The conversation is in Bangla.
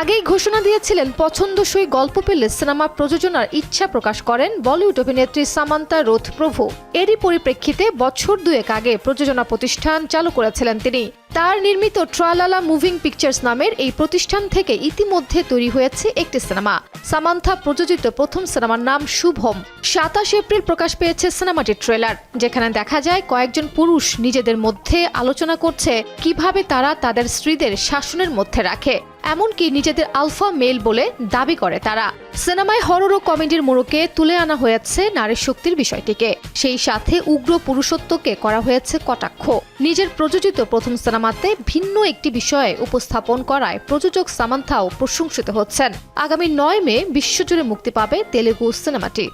আগেই ঘোষণা দিয়েছিলেন পছন্দসই গল্প পেলে সিনেমা প্রযোজনার ইচ্ছা প্রকাশ করেন বলিউড অভিনেত্রী সামান্তা রোথ প্রভু এরই পরিপ্রেক্ষিতে বছর দুয়েক আগে প্রযোজনা প্রতিষ্ঠান চালু করেছিলেন তিনি। তার নির্মিত ট্রালালা মুভিং পিকচার্স নামের এই প্রতিষ্ঠান থেকে ইতিমধ্যে তৈরি হয়েছে একটি সিনেমা। সামান্থা প্রযোজিত প্রথম সিনেমার নাম শুভম। সাতাশ এপ্রিল প্রকাশ পেয়েছে সিনেমাটির ট্রেলার, যেখানে দেখা যায় কয়েকজন পুরুষ নিজেদের মধ্যে আলোচনা করছে কীভাবে তারা তাদের স্ত্রীদের শাসনের মধ্যে রাখে। এমনকি নিজেদের আলফা মেল বলে দাবি করে তারা। সিনেমায় হরর কমেডির মোড়কে তুলে আনা হয়েছে নারী শক্তির বিষয়টিকে। সেই সাথে উগ্র পুরুষত্বকে করা হয়েছে কটাক্ষ। নিজের প্রযোজিত প্রথম সিনেমাতে ভিন্ন একটি বিষয়ে উপস্থাপন করায় প্রযোজক সামান্থাও প্রশংসিত হচ্ছেন। আগামী নয় মে বিশ্বজুড়ে মুক্তি পাবে তেলেগু সিনেমাটি।